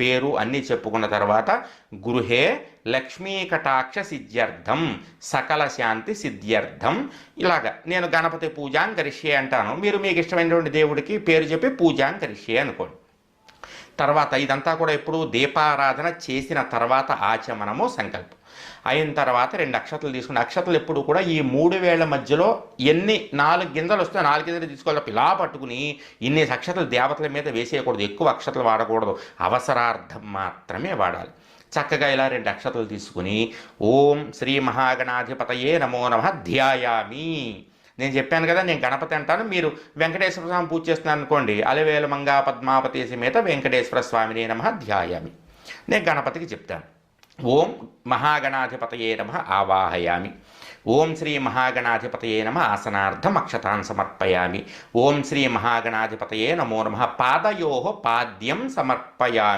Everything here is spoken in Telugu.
పేరు అన్నీ చెప్పుకున్న తర్వాత గృహే లక్ష్మీ కటాక్ష సిద్ధ్యర్థం సకల శాంతి సిద్ధ్యర్థం. ఇలాగ నేను గణపతి పూజాం కరిష్యే అంటాను. మీరు మీకు ఇష్టమైనటువంటి దేవుడికి పేరు చెప్పి పూజాం కరిష్యే అనుకోండి. తర్వాత ఇదంతా కూడా ఇప్పుడు దీపారాధన చేసిన తర్వాత ఆచమనము సంకల్పం. అయిన తర్వాత రెండు అక్షతలు తీసుకుని అక్షతలు ఎప్పుడు కూడా ఈ మూడు వేళ్ళ మధ్యలో ఎన్ని నాలుగు గింజలు వస్తే నాలుగు గింజలు తీసుకోవాలి ఇలా పట్టుకుని ఇన్ని అక్షతలు దేవతల మీద వేసేయకూడదు. ఎక్కువ అక్షతలు వాడకూడదు. అవసరార్థం మాత్రమే వాడాలి. చక్కగా ఇలా రెండు అక్షతలు తీసుకుని ఓం శ్రీ మహాగణాధిపతయే నమో నమ. ధ్యాయామి. నేను చెప్పాను కదా నేను గణపతి అంటాను. మీరు వెంకటేశ్వర స్వామి పూజ చేస్తున్నాను అనుకోండి. అలవేల మంగా పద్మాపతి సమేత వెంకటేశ్వర స్వామిని నమ ధ్యాయామి. నేను గణపతికి చెప్తాను. ఓం మహాగణాధిపతయే నమ ఆవాహయామి. ఓం శ్రీ మహాగణాధిపతయే నమ ఆసనార్థం అక్షతాన్ సమర్పయామి. ఓం శ్రీ మహాగణాధిపతయే నమో నమ పాదయో పాద్యం సమర్పయామి.